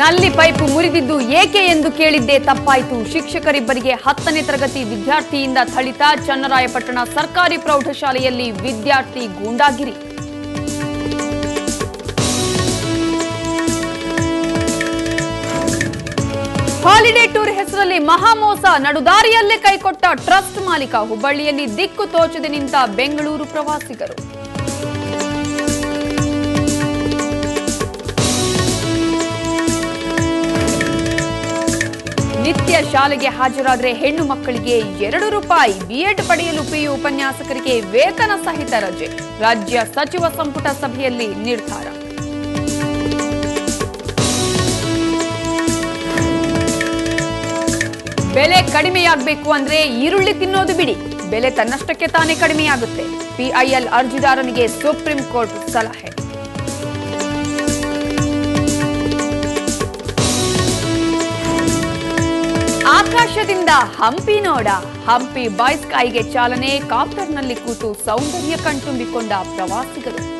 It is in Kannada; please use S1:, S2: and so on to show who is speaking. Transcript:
S1: ನಲ್ಲಿ ಪೈಪು ಮುರಿದಿದ್ದು ಏಕೆ ಎಂದು ಕೇಳಿದ್ದೇ ತಪ್ಪಾಯಿತು. ಶಿಕ್ಷಕರಿಬ್ಬರಿಗೆ ಹತ್ತನೇ ತರಗತಿ ವಿದ್ಯಾರ್ಥಿಯಿಂದ ಥಳಿತ. ಚನ್ನರಾಯಪಟ್ಟಣ ಸರ್ಕಾರಿ ಪ್ರೌಢಶಾಲೆಯಲ್ಲಿ ವಿದ್ಯಾರ್ಥಿ ಗೂಂಡಾಗಿರಿ. ಹಾಲಿಡೇ ಟೂರ್ ಹೆಸರಲ್ಲಿ ಮಹಾಮೋಸ ನಡುದಾರಿಯಲ್ಲೇ ಕೈಕೊಟ್ಟ ಟ್ರಸ್ಟ್ ಮಾಲೀಕ ಹುಬ್ಬಳ್ಳಿಯಲ್ಲಿ ದಿಕ್ಕು ತೋಚದೆ ನಿಂತ ಬೆಂಗಳೂರು ಪ್ರವಾಸಿಗರು. ಶಾಲೆಗೆ ಹಾಜರಾದರೆ ಹೆಣ್ಣು ಮಕ್ಕಳಿಗೆ ಎರಡು ರೂಪಾಯಿ, ಬಿಎಡ್ ಪಡೆಯಲು ಪಿಯು ಉಪನ್ಯಾಸಕರಿಗೆ ವೇತನ ಸಹಿತ ರಜೆ. ರಾಜ್ಯ ಸಚಿವ ಸಂಪುಟ ಸಭೆಯಲ್ಲಿ ನಿರ್ಧಾರ. ಬೆಲೆ ಕಡಿಮೆಯಾಗಬೇಕು ಅಂದ್ರೆ ಈರುಳ್ಳಿ ತಿನ್ನೋದು ಬಿಡಿ. ಬೆಲೆ ತನ್ನಷ್ಟಕ್ಕೆ ತಾನೇ ಕಡಿಮೆಯಾಗುತ್ತೆ. ಪಿಐಎಲ್ ಅರ್ಜಿದಾರನಿಗೆ ಸುಪ್ರೀಂ ಕೋರ್ಟ್ ಸಲಹೆ. ಆಕಾಶದಿಂದ ಹಂಪಿ ನೋಡ. ಹಂಪಿ ಬಾಯ್ಸ್ ಕಾಯಿಗೆ ಚಾಲನೆ ಕಾಪ್ಟರ್ನಲ್ಲಿ ಕೂತು ಸೌಂದರ್ಯ ಕಣ್ತುಂಬಿಕೊಂಡ ಪ್ರವಾಸಿಗರು.